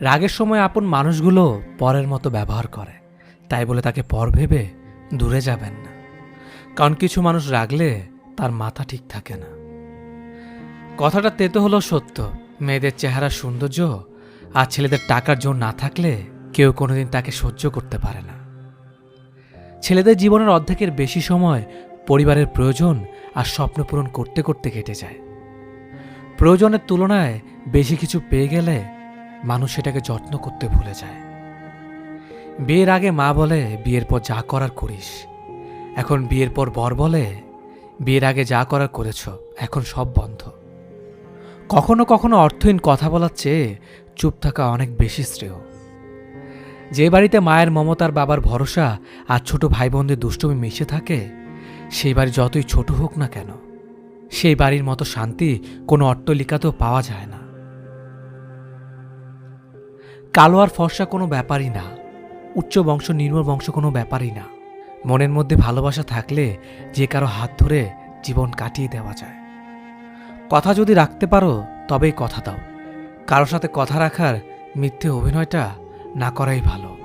রাগের সময় আপন মানুষগুলো পরের মতো ব্যবহার করে। তাই বলে তাকে পর ভেবে দূরে যাবেন না। কারণ কিছু মানুষ রাগলে তার মাথা ঠিক থাকে না। কথাটা তেতো হলো সত্য। মেয়েদের চেহারা সৌন্দর্য আর ছেলেদের টাকার জোর না থাকলে কেউ কোনোদিন তাকে সহ্য করতে পারে না। ছেলেদের জীবনের অর্ধেকের বেশি সময় পরিবারের প্রয়োজন আর স্বপ্ন পূরণ করতে করতে কেটে যায়। প্রয়োজনের তুলনায় বেশি কিছু পেয়ে গেলে মানুষ সেটাকে যত্ন করতে ভুলে যায়। বিয়ের আগে মা বলে, বিয়ের পর যা করার করিস। এখন বিয়ের পর বর বলে, বিয়ের আগে যা করার করেছ, এখন সব বন্ধ। কখনো কখনো অর্থহীন কথা বলার চেয়ে চুপ থাকা অনেক বেশি শ্রেয়। যে বাড়িতে মায়ের মমতার বাবার ভরসা আর ছোট ভাই বোনদের দুষ্টুমি মিশে থাকে, সেই বাড়ি যতই ছোট হোক না কেন, সেই বাড়ির মতো শান্তি কোনো অট্টলিকাতেও পাওয়া যায় না। কালো আর ফর্সা কোনো ব্যাপারই না। উচ্চ বংশ, নির্মল বংশ কোনো ব্যাপারই না। মনের মধ্যে ভালোবাসা থাকলে যে কারও হাত ধরে জীবন কাটিয়ে দেওয়া যায়। কথা যদি রাখতে পারো, তবেই কথা দাও। কারোর সাথে কথা রাখার মিথ্যে অভিনয়টা না করাই ভালো।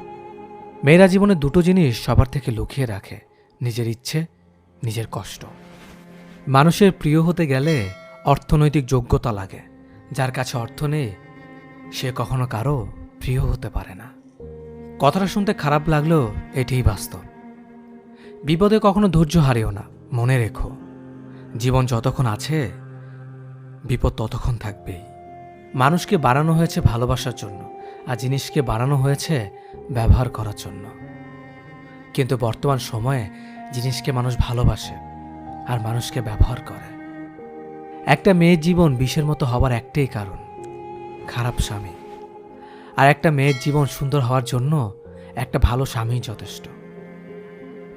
মেয়েরা জীবনে দুটো জিনিস সবার থেকে লুকিয়ে রাখে, নিজের ইচ্ছে, নিজের কষ্ট। মানুষের প্রিয় হতে গেলে অর্থনৈতিক যোগ্যতা লাগে। যার কাছে অর্থ নেই, সে কখনো কারও প্রিয় হতে পারে না। কথাটা শুনতে খারাপ লাগলেও এটিই বাস্তব। বিপদে কখনো ধৈর্য হারিও না, মনে রেখো। জীবন যতক্ষণ আছে, বিপদ ততক্ষণ থাকবেই। মানুষকে বাড়ানো হয়েছে ভালোবাসার জন্য, আর জিনিসকে বাড়ানো হয়েছে ব্যবহার করার জন্য। কিন্তু বর্তমান সময়ে জিনিসকে মানুষ ভালোবাসে, আর মানুষকে ব্যবহার করে। একটা মেয়ের জীবন বিষের মতো হবার একটাই কারণ, খারাপ স্বামী। আর একটা মেয়ের জীবন সুন্দর হওয়ার জন্য একটা ভালো স্বামী যথেষ্ট।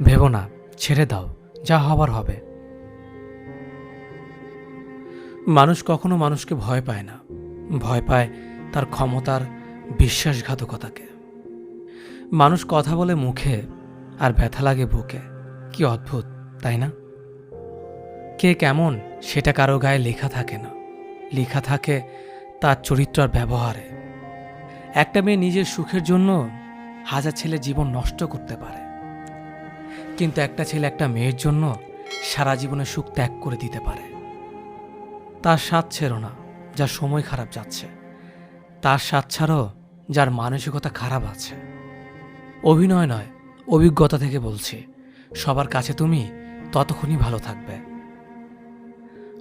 ভেবো না, ছেড়ে দাও, যা হবার হবে। মানুষ কখনো মানুষকে ভয় পায় না। ভয় পায় তার ক্ষমতার বিশ্বাসঘাতকতাকে। মানুষ কথা বলে মুখে আর ব্যথা লাগে বুকে। কি অদ্ভুত, তাই না? কে কেমন, সেটা কারও গায়ে লেখা থাকে না। লেখা থাকে তার চরিত্র আর ব্যবহারে। একটা মেয়ে নিজের সুখের জন্য হাজার ছেলে জীবন নষ্ট করতে পারে। কিন্তু একটা ছেলে একটা মেয়ের জন্য সারা জীবনে সুখ ত্যাগ করে দিতে পারে। তার স্বাদ ছেড়ো না, যার সময় খারাপ যাচ্ছে। তার স্বাদ ছাড়ো, যার মানসিকতা খারাপ আছে। অভিনয় নয়, অভিজ্ঞতা থেকে বলছি, সবার কাছে তুমি ততক্ষণই ভালো থাকবে।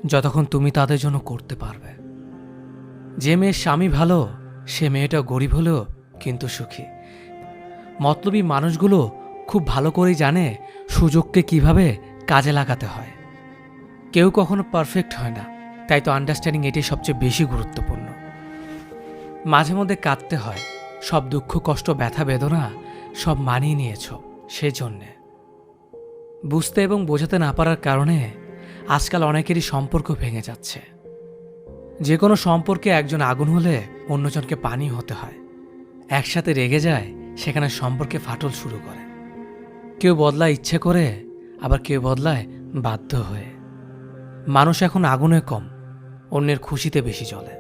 যতক্ষণ তুমি তাদের জন্য করতে পারবে। যে মেয়ের স্বামী ভালো সে মেয়েটা গরিব হলেও কিন্তু সুখী। মতলবী মানুষগুলো খুব ভালো করেই জানে সুযোগকে কীভাবে কাজে লাগাতে হয়। কেউ কখনো পারফেক্ট হয় না, তাই তো আন্ডারস্ট্যান্ডিং এটি সবচেয়ে বেশি গুরুত্বপূর্ণ। মাঝে মধ্যে কাঁদতে হয়, সব দুঃখ, কষ্ট, ব্যথা, বেদনা সব মানিয়ে নিয়েছ সেজন্যে। বুঝতে এবং বোঝাতে না পারার কারণে আজকাল অনেকেরই সম্পর্ক ভেঙে যাচ্ছে। যে কোনো সম্পর্কে একজন আগুন হলে অন্যজনকে পানি হতে হয়। একসাথে রেগে যায়, সেখানে সম্পর্কে ফাটল শুরু করে। কেউ বদলায় ইচ্ছে করে, আবার কেউ বদলায় বাধ্য হয়ে। মানুষ এখন আগুনে কম, অন্যের খুশিতে বেশি চলে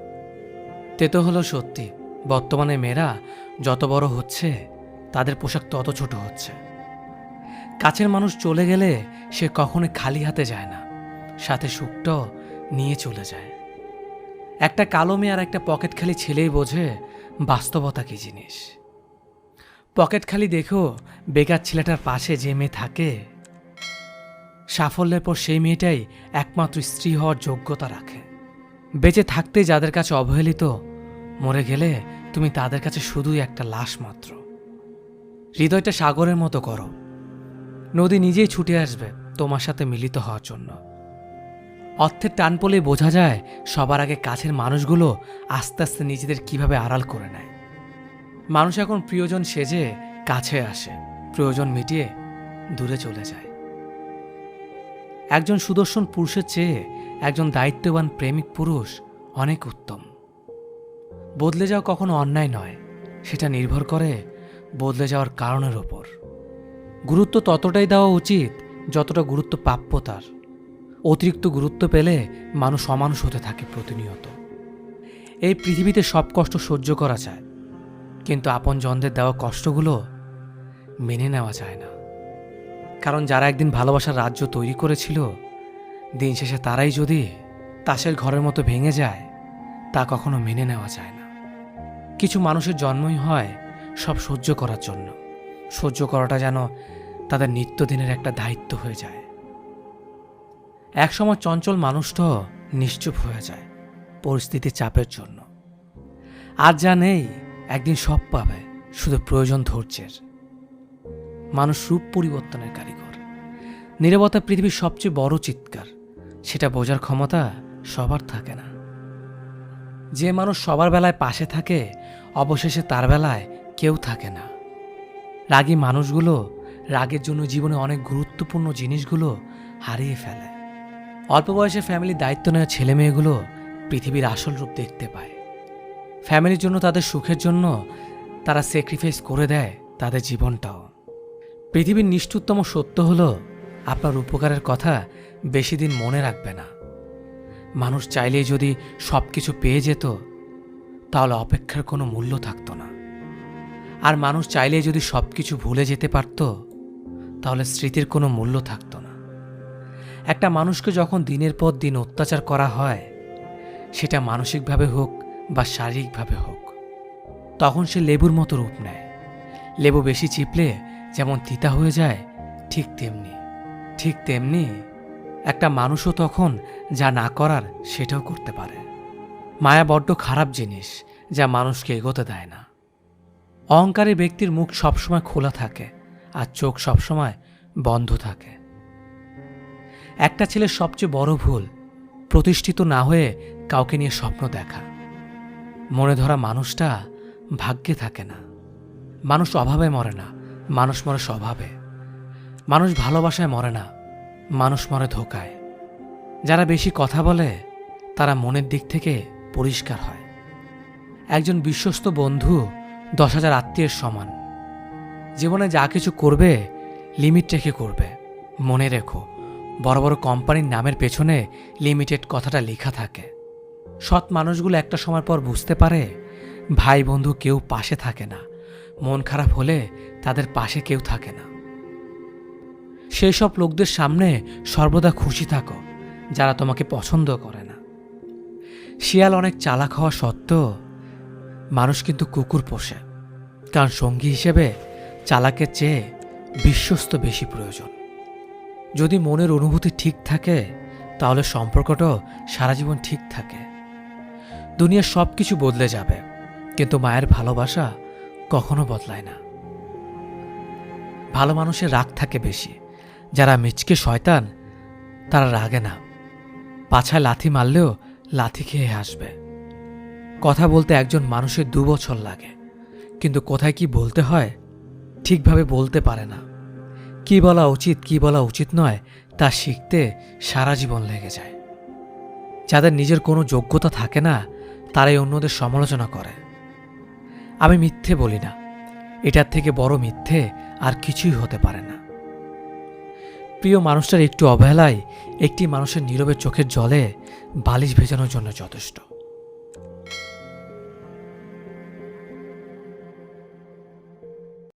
তেতো হলো সত্যি, বর্তমানে মেয়েরা যত বড় হচ্ছে, তাদের পোশাক তত ছোট হচ্ছে। কাছের মানুষ চলে গেলে সে কখনো খালি হাতে যায় না, সাথে সুখটাও নিয়ে চলে যায়। একটা কালো মেয়ে আর একটা পকেট খালি ছেলেই বোঝে বাস্তবতা কি জিনিস। পকেট খালি দেখো বেকার ছেলেটার পাশে যে মেয়ে থাকে। সাফল্যের পর সেই মেয়েটাই একমাত্র স্ত্রী হওয়ার যোগ্যতা রাখে। বেঁচে থাকতে যাদের কাছে অবহেলিত, মরে গেলে তুমি তাদের কাছে শুধুই একটা লাশ মাত্র। হৃদয়টা সাগরের মতো করো নদী নিজেই ছুটে আসবে তোমার সাথে মিলিত হওয়ার জন্য। অর্থের টান পলেই বোঝা যায় সবার আগে কাছের মানুষগুলো আস্তে আস্তে নিজেদের কীভাবে আড়াল করে নেয়। মানুষ এখন প্রিয়জন সেজে কাছে আসে, প্রয়োজন মিটিয়ে দূরে চলে যায়। একজন সুদর্শন পুরুষের চেয়ে একজন দায়িত্ববান প্রেমিক পুরুষ অনেক উত্তম। বদলে যাওয়া কখনো অন্যায় নয়, সেটা নির্ভর করে বদলে যাওয়ার কারণের ওপর। গুরুত্ব ততটাই দেওয়া উচিত যতটা গুরুত্ব প্রাপ্য তার। অতিরিক্ত গুরুত্ব পেলে মানুষ অমানুষ হতে থাকে প্রতিনিয়ত। এই পৃথিবীতে সব কষ্ট সহ্য করা যায়, কিন্তু আপনজনদের দেওয়া কষ্টগুলো মেনে নেওয়া যায় না। কারণ যারা একদিন ভালোবাসার রাজ্য তৈরি করেছিল, দিন শেষে তারাই যদি তাসের ঘরের মতো ভেঙে যায়, তা কখনো মেনে নেওয়া যায় না। কিছু মানুষের জন্মই হয় সব সহ্য করার জন্য। সহ্য করাটা যেন তাদের নিত্যদিনের একটা দায়িত্ব হয়ে যায়। একসময় চঞ্চল মানুষটাও নিশ্চুপ হয়ে যায় পরিস্থিতির চাপের জন্য। আর যা নেই, একদিন সব পাবে, শুধু প্রয়োজন ধৈর্যের। মানুষ রূপ পরিবর্তনের কারিগর। নিরবতা পৃথিবীর সবচেয়ে বড় চিৎকার। সেটা বোঝার ক্ষমতা সবার থাকে না। যে মানুষ সবার বেলায় পাশে থাকে, অবশেষে তার বেলায় কেউ থাকে না। রাগী মানুষগুলো রাগের জন্য জীবনে অনেক গুরুত্বপূর্ণ জিনিসগুলো হারিয়ে ফেলে। অল্প বয়সে ফ্যামিলির দায়িত্ব নেওয়া ছেলে মেয়েগুলো পৃথিবীর আসল রূপ দেখতে পায়। ফ্যামিলির জন্য তাদের সুখের জন্য তারা স্যাক্রিফাইস করে দেয় তাদের জীবনটাও। পৃথিবীর নিষ্ঠুরতম সত্য হলো, আপনার উপকারের কথা বেশি দিন মনে রাখবে না। মানুষ চাইলেই যদি সব কিছু পেয়ে যেত, তাহলে অপেক্ষার কোনো মূল্য থাকতো না। আর মানুষ চাইলেই যদি সব কিছু ভুলে যেতে পারত, তাহলে স্মৃতির কোনো মূল্য থাকতো না। একটা মানুষকে যখন দিনের পর দিন অত্যাচার করা হয়, সেটা মানসিকভাবে হোক বা শারীরিকভাবে হোক, তখন সে লেবুর মতো রূপ নেয়। লেবু বেশি চিপলে যেমন তিতা হয়ে যায়, ঠিক তেমনি ঠিক তেমনি একটা মানুষও তখন যা না করার সেটাও করতে পারে। মায়া বড্ড খারাপ জিনিস যা মানুষকে এগোতে দেয় না। অহংকারী ব্যক্তির মুখ সবসময় খোলা থাকে আর চোখ সবসময় বন্ধ থাকে। একটা ছেলের সবচেয়ে বড় ভুল, প্রতিষ্ঠিত না হয়ে কাউকে নিয়ে স্বপ্ন দেখা। মনে ধরা মানুষটা ভাগ্যে থাকে না। মানুষ অভাবে মরে না, মানুষ মরে স্বভাবে। মানুষ ভালোবাসায় মরে না, মানুষ মরে ধোকায়। যারা বেশি কথা বলে, তারা মনের দিক থেকে পরিষ্কার হয়। একজন বিশ্বস্ত বন্ধু দশ হাজার আত্মীয়ের সমান। জীবনে যা কিছু করবে, লিমিট রেখে করবে, মনে রেখো। বড় বড় কোম্পানির নামের পেছনে লিমিটেড কথাটা লেখা থাকে। সৎ মানুষগুলো একটা সময় পর বুঝতে পারে, ভাই বন্ধু কেউ পাশে থাকে না। মন খারাপ হলে তাদের পাশে কেউ থাকে না। সেই সব লোকদের সামনে সর্বদা খুশি থাকো, যারা তোমাকে পছন্দ করে না। শিয়াল অনেক চালাক হওয়া সত্ত্বেও মানুষ কিন্তু কুকুর পোষে, কারণ সঙ্গী হিসেবে চালাকের চেয়ে বিশ্বস্ত বেশি প্রয়োজন। যদি মনের অনুভূতি ঠিক থাকে, তাহলে সম্পর্কটাও সারা জীবন ঠিক থাকে। দুনিয়ার সব কিছু বদলে যাবে, কিন্তু মায়ের ভালোবাসা কখনো বদলায় না। ভালো মানুষের রাগ থাকে বেশি। যারা মিচকে শয়তান, তারা রাগে না। পাছায় লাথি মারলেও লাথি খেয়ে আসবে কথা বলতে একজন মানুষের দু বছর লাগে, কিন্তু কোথায় কি বলতে হয়, ঠিকভাবে বলতে পারে না। কি বলা উচিত, কি বলা উচিত নয়, তা শিখতে সারা জীবন লেগে যায়। যাদের নিজের কোনো যোগ্যতা থাকে না, তারাই অন্যদের সমালোচনা করে। আমি মিথ্যে বলি না। এটার থেকে বড় মিথ্যে আর কিছুই হতে পারে না। প্রিয় মানুষটার একটু অবহেলায় একটি মানুষের নীরবে চোখের জলে বালিশ ভেজানোর জন্য যথেষ্ট।